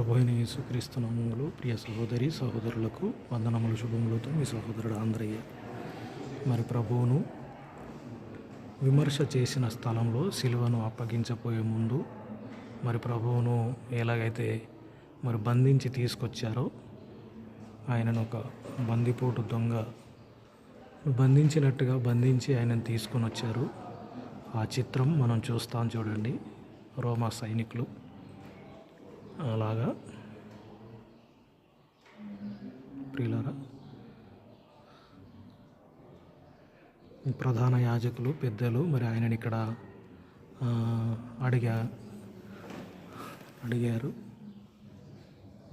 ప్రభు అయిన యేసుక్రీస్తు నామములో ప్రియ సహోదరి సహోదరులకు వందనములు శుభములతో మీ సహోదరుడు ఆంధ్రయ్య మరి ప్రభువును విమర్శ చేసిన స్థలంలో శిలువను అప్పగించబోయే ముందు మరి ప్రభువును ఎలాగైతే మరి బంధించి తీసుకొచ్చారో ఆయనను ఒక బందిపోటు దొంగ బంధించినట్టుగా బంధించి ఆయనను తీసుకొని వచ్చారు. ఆ చిత్రం మనం చూస్తాం చూడండి. రోమా సైనికులు. అలాగా. ప్రియులరా ప్రధాన యాజకులు పెద్దలు మరి ఆయనని ఇక్కడ అడిగా అడిగారు.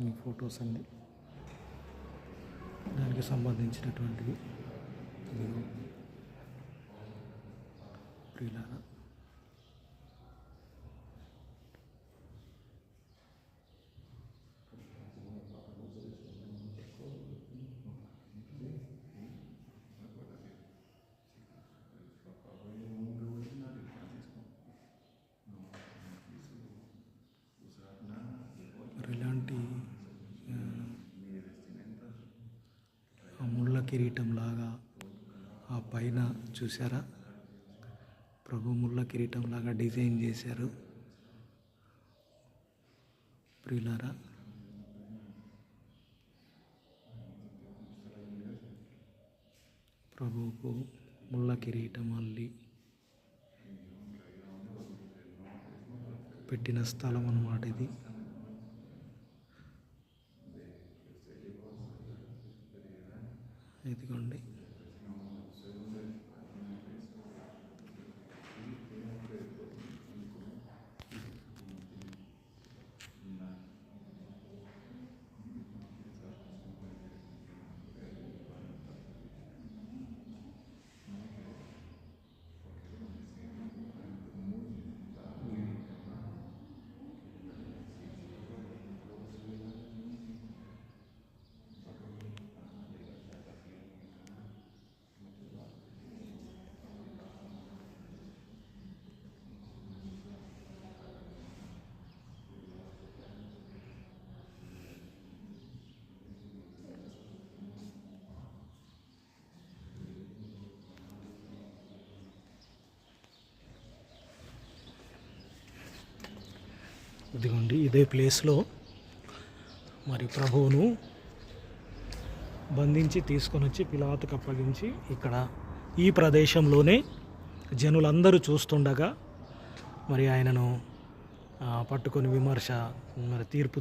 ఈ ఫొటోస్ అన్ని దానికి సంబంధించినటువంటివి. ఇదిగో. ప్రియులారా మరి ఇలాంటి ఆ, ఆ ముళ్ళ కిరీటం లాగా ఆ పైన చూసారా ప్రభు ముళ్ళ కిరీటం లాగా డిజైన్ చేశారు. ప్రియులారా ప్రభువుకు ముళ్ళ కిరీటం అల్లి పెట్టిన స్థలం అన్నమాట ఇది. ఇదిగోండి ఇదిగోండి ఇదే ప్లేస్లో మరి ప్రభువును బంధించి తీసుకొని వచ్చి పిలాతకు అప్పగించి ఇక్కడ ఈ ప్రదేశంలోనే జనులందరూ చూస్తుండగా మరి ఆయనను పట్టుకొని విమర్శ మరి తీర్పు